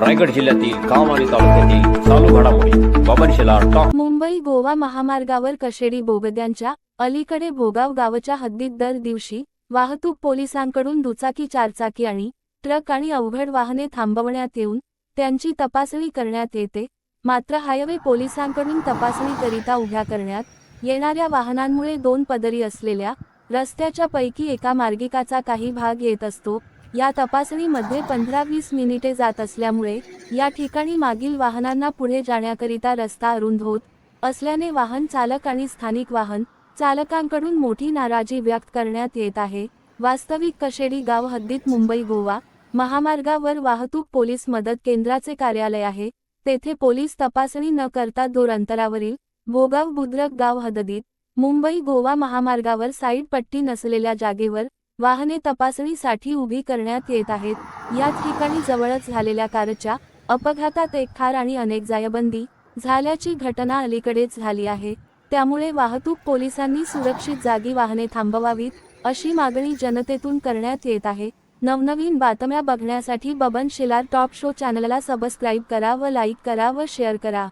रायगड जिल्ह्यातील काम आणि तालुक्यातील चालू घडामोडी बाबन मुंबई गोवा महामार्गावर कशेडी बोगद्यांच्या अलीकडे भोगाव गावच्या हद्दीत दर दिवशी वाहतूक पोलिसांकडून दुचाकी चारचाकी आणि ट्रक आणि अवघड वाहने थांबवण्यात येऊन त्यांची तपासणी करण्यात येते. मात्र हायवे पोलिसांकडून तपासणीकरिता उभ्या करण्यात येणाऱ्या वाहनांमुळे दोन पदरी असलेल्या रस्त्याच्या पैकी एका मार्गिकाचा काही भाग येत असतो. या तपासणीमध्ये पंधरा वीस मिनिटे जात असल्यामुळे या ठिकाणी मागील वाहनांना पुढे जाण्याकरिता रस्ता अरुंद होत असल्याने वाहन चालक आणि स्थानिक वाहन चालकांकडून मोठी नाराजी व्यक्त करण्यात येत आहे. वास्तविक कशेडी गाव हद्दीत मुंबई गोवा महामार्गावर वाहतूक पोलीस मदत केंद्राचे कार्यालय आहे. तेथे पोलीस तपासणी न करता दूर अंतरावरील भोगाव बुद्रक गाव हद्दीत मुंबई गोवा महामार्गावर साईड पट्टी नसलेल्या जागेवर वाहने तपासणीसाठी उभी करण्यात येत आहेत. याच ठिकाणी जवळच झालेल्या कारच्या अपघातात एक ठार आणि अनेक जायबंदी झाल्याची घटना अलीकडेच झाली आहे. त्यामुळे वाहतूक पोलिसांनी सुरक्षित जागी वाहने थांबवावीत अशी मागणी जनतेतून करण्यात येत आहे. नवनवीन बातम्या बघण्यासाठी बबन शिलार टॉप शो चॅनलला सबस्क्राईब करा व लाईक करा व शेअर करा.